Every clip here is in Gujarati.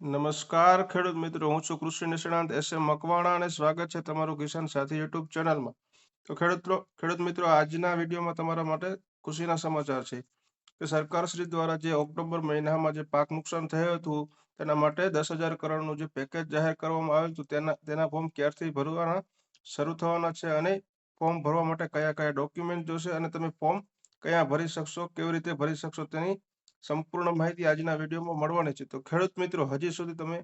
નમસ્કાર ખેડૂત મિત્રો, હું છું કૃષિ નિષ્ણાંત એસ એમ મકવાણા અને સ્વાગત છે તમારું કિસાન સાથી યુટ્યુબ ચેનલમાં. તો ખેડૂત ખેડૂત મિત્રો, આજના વિડીયોમાં તમારા માટે ખુશીના સમાચાર છે કે સરકારશ્રી દ્વારા જે ઓક્ટોબર મહિનામાં જે પાક નુકસાન થયું હતું, તેના માટે દસ હજાર કરોડનું જે પેકેજ જાહેર કરવામાં આવ્યું હતું, તેના તેના ફોર્મ ક્યારથી ભરવાના શરૂ થવાના છે અને ફોર્મ ભરવા માટે કયા કયા ડોક્યુમેન્ટ જોશે અને તમે ફોર્મ કયા ભરી શકશો, કેવી રીતે ભરી શકશો તેની સંપૂર્ણ માહિતી આજના વિડીયોમાં મળવાની છે. તો ખેડૂત મિત્રો, હજી સુધી તમે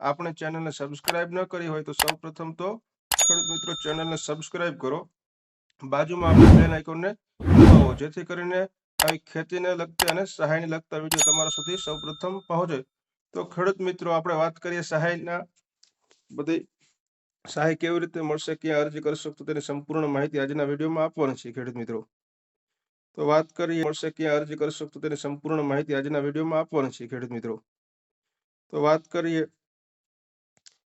આપણે ચેનલને સબસ્ક્રાઇબ ન કરી હોય તો સૌ પ્રથમ તો ખેડૂત મિત્રો ચેનલને સબસ્ક્રાઇબ કરો. બાજુમાં આપણે બેલ આઇકોનને દબાવો, જેથી કરીને આવી ખેતીને લગતી અને સહાયને લગતા વીડિયો તમારા સુધી સૌ પ્રથમ પહોંચે. તો ખેડૂત મિત્રો, આપણે વાત કરીએ સહાયના બધી સહાય કેવી રીતે મળશે, ક્યાં અરજી કરી શકતો તેની સંપૂર્ણ માહિતી આજના વિડીયોમાં આપવાની છે ખેડૂત મિત્રો. તો વાત કરીએ મળશે ક્યાં અરજી કરી શકતો તેની સંપૂર્ણ માહિતી આજના વિડીયોમાં આપવાની છે, ખેડૂત મિત્રો. તો વાત કરીએ,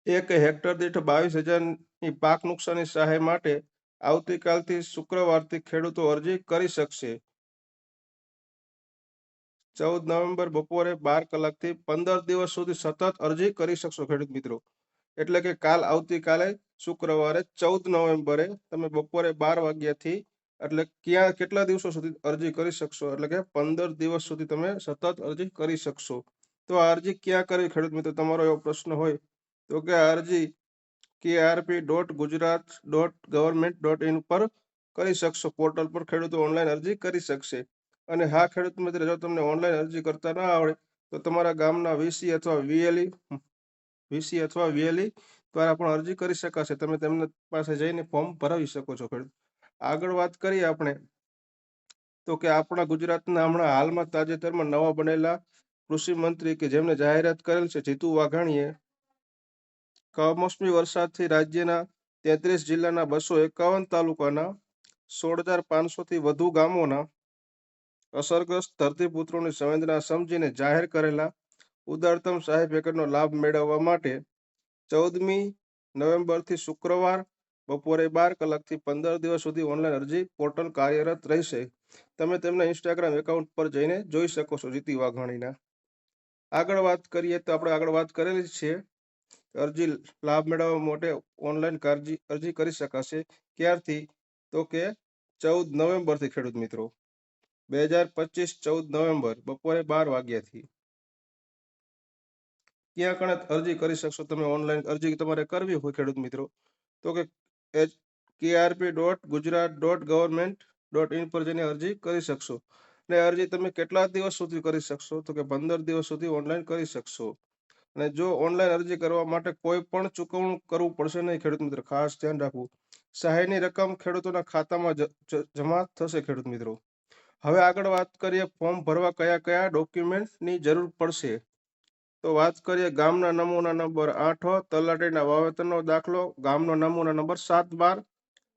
એક હેક્ટર દીઠ બાવીસ હજારની પાક નુકસાની સહાય માટે આવતીકાલથી શુક્રવારથી ખેડૂતો અરજી કરી શકશે. ચૌદ નવેમ્બર બપોરે બાર કલાકથી પંદર દિવસ સુધી સતત અરજી કરી શકશો, ખેડૂત મિત્રો. એટલે કે કાલ આવતીકાલે શુક્રવારે ચૌદ નવેમ્બરે તમે બપોરે બાર વાગ્યાથી એટલે ક્યાં કેટલા દિવસો સુધી અરજી કરી શકશો? એટલે કે પંદર દિવસ સુધી તમે સતત અરજી કરી શકશો. તો આ અરજી ક્યાં કરવી? ખેડૂત મિત્રો, તમારો એવો પ્રશ્ન હોય તો કે આ અરજી KRP dot Gujarat dot government dot in પર કરી શકશો. પોર્ટલ પર ખેડૂતો ઓનલાઈન અરજી કરી શકશે. અને હા, ખેડૂત મિત્ર, જો તમને ઓનલાઈન અરજી કરતા ના આવડે, તો તમારા ગામના વીસી અથવા વીએલઈ, વીસી અથવા વીએલઈ દ્વારા પણ અરજી કરી શકાશે. તમે તેમના પાસે જઈને ફોર્મ ભરાવી શકો છો ખેડૂત. આગળ વાત કરીએ આપણે, તો કે આપણા ગુજરાતના હમણાં હાલમાં તાજેતરમાં નવા બનેલા કૃષિ મંત્રી કે જેમને જાહેરાત કરેલ છે જીતુ વાઘાણીએ, કમોસમી વરસાદથી રાજ્યના તેત્રીસ જિલ્લાના બસો એકાવન તાલુકાના સોળ હજાર પાંચસો થી વધુ ગામોના અસરગ્રસ્ત ધરતીપુત્રોની સંવેદના સમજીને જાહેર કરેલા ઉદારતમ સહાય પેકેજનો લાભ મેળવવા માટે ચૌદમી નવેમ્બરથી શુક્રવાર બપોરે બાર કલાકથી પંદર દિવસ સુધી ઓનલાઈન અરજી પોર્ટલ કાર્યરત રહેશે. તમે તેમના ઇન્સ્ટાગ્રામ એકાઉન્ટ પર જઈને જોઈ શકો છો જીતી વાઘાણીના. આગળ વાત કરીએ તો આપણે આગળ વાત કરેલી છે અરજી લાભ મેળવવા માટે ઓનલાઈન અરજી અરજી કરી શકાશે. ક્યારથી? તો કે ચૌદ નવેમ્બરથી ખેડૂત મિત્રો. બે હજાર પચીસ ચૌદ નવેમ્બર, બપોરે બાર વાગ્યાથી. ક્યાં કણે અરજી કરી શકશો તમે ઓનલાઈન અરજી તમારે કરવી હોય ખેડૂત મિત્રો. તો કે ઇન પર જઈને અરજી કરી શકશો. અને અરજી તમે કેટલા દિવસ સુધી કરી શકશો? તો કે પંદર દિવસ સુધી ઓનલાઈન કરી શકશો. અને જો ઓનલાઈન અરજી કરવા માટે કોઈ પણ ચૂકવણું કરવું પડશે નહીં ખેડૂત મિત્ર, ખાસ ધ્યાન રાખવું. સહાયની રકમ ખેડૂતોના ખાતામાં જમા થશે ખેડૂત મિત્રો. હવે આગળ વાત કરીએ ફોર્મ ભરવા કયા કયા ડોક્યુમેન્ટની જરૂર પડશે. તો વાત કરીએ ગામના નમૂના નંબર આઠ, તલાટીના વાવેતરનો દાખલો. ગામનો નમૂના નંબર સાત બાર,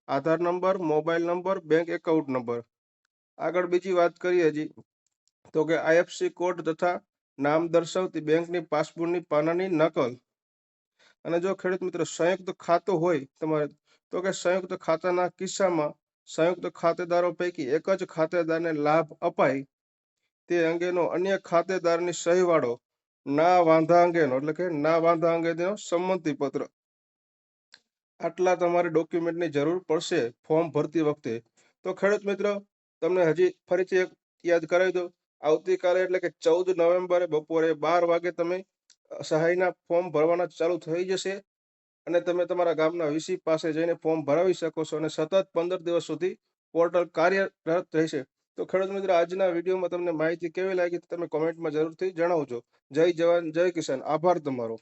Aadhaar number, mobile number bank account number. આગળ બીજી વાત કરીએ હજી. તો કે આઈએફસી કોડ તથા નામ દર્શાવતી બેંકની પાસબુકની પાનાની નકલ. અને જો ખેડૂત મિત્રો સંયુક્ત ખાતું હોય તમારે, તો કે સંયુક્ત ખાતાના કિસ્સામાં સંયુક્ત ખાતેદારો પૈકી એક જ ખાતેદારને લાભ અપાય. તે અંગેનો અન્ય ખાતેદારની સહીવાળો ના વાંધા અંગેનો એટલે કે ના વાંધા અંગેનો સંમતિ પત્ર. આટલા તમારે ડોક્યુમેન્ટની જરૂર પડશે ફોર્મ ભરતી વખતે. તો ખેડૂત મિત્ર, તમને હજી ફરીથી એક યાદ કરાવી દઉં. આવતીકાલે એટલે કે ચૌદ નવેમ્બરે બપોરે બાર વાગે તમે સહાયના ફોર્મ ભરવાના ચાલુ થઈ જશે. અને તમે તમારા ગામના વીસી પાસે જઈને ફોર્મ ભરાવી શકો છો. અને સતત પંદર દિવસ સુધી પોર્ટલ કાર્યરત રહેશે. તો ખેડૂત મિત્રો, આજના વિડીયોમાં તમને માહિતી કેવી લાગી તમે કોમેન્ટમાં જરૂરથી જણાવજો. જય જવાન, જય કિસાન. આભાર તમારો.